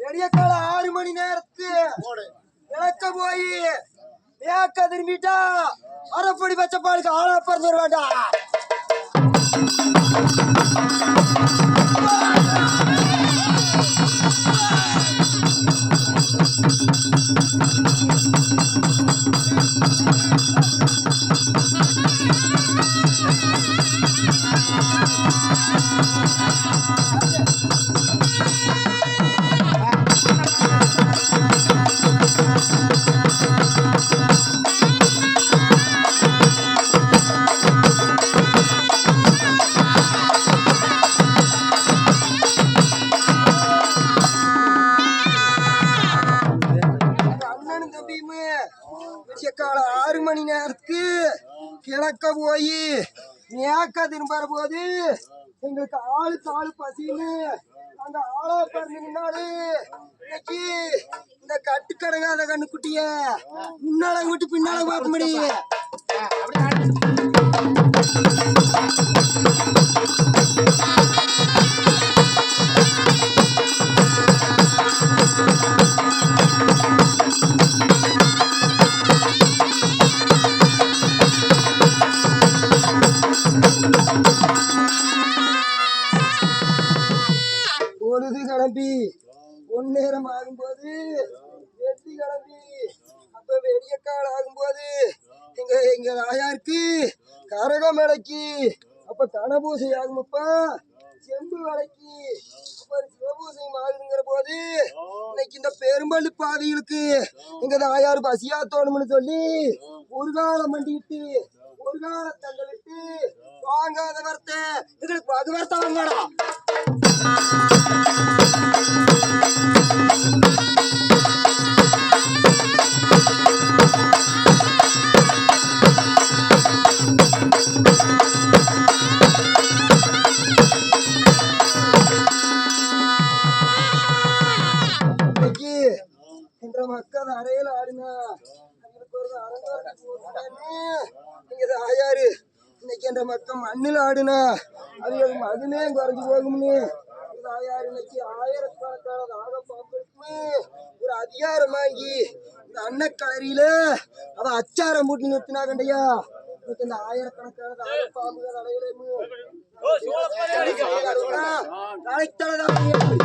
விடிய கால ஆறு மணி நேரத்து இழக்க போய் ஏக்க திரும்பிட்டா அரைப்படி பச்சைப்பாளுக்கு ஆளா பிறந்து வருவாண்டா காலை ஆறு மணி நேரத்துக்கு கிழக்க போய் மேக்க திரும்புற போது எங்களுக்கு ஆளுக்கு ஆளு பசின்னு அந்த ஆளா பிறந்து இன்னைக்கு இந்த கட்டுக்கடங்காத கண்ணுக்குட்டிய. முன்னால விட்டு பின்னால பார்க்க முடியும் பொழுது கிளம்பி பொன்னேரம் ஆகும்போது வெட்டி கிளம்பி அப்ப வெடிய கால் ஆகும்போது எங்க எங்க ஆயாருக்கு கரகம் விலைக்கு அப்ப கனபூசை ஆகுமப்பா செம்பு விளக்கி ஒரு சிவபூசை ஆகுதுங்கிற போது இன்னைக்கு இந்த பெரும்பள்ளி பாதைகளுக்கு எங்க தாயார் பசியா தோணும்னு சொல்லி ஒரு காலம் மண்டிட்டு ஒரு காலம் தங்க விட்டு வாங்காத வரத்தை எங்களுக்கு பகு வார்த்தை என்ற மக்கள் அறையில் ஆடினா. நீங்க ஆயாரு. இன்னைக்கு என்ற மக்கள் மண்ணில் ஆடுனா அது மதுமே குறைஞ்சு போகும்னு. இது ஆயாரு இன்னைக்கு ஆயிரக்கணக்கான தாக பாம்புக்கு ஒரு அதிகாரம் வாங்கி இந்த அன்னக்கலரியில அவ அச்சாரம் மூட்டி நிறுத்தினா கண்டையா இன்னைக்கு இந்த ஆயிரக்கணக்கான தாக பாம்புகள் நாளைக்கு தலைதான்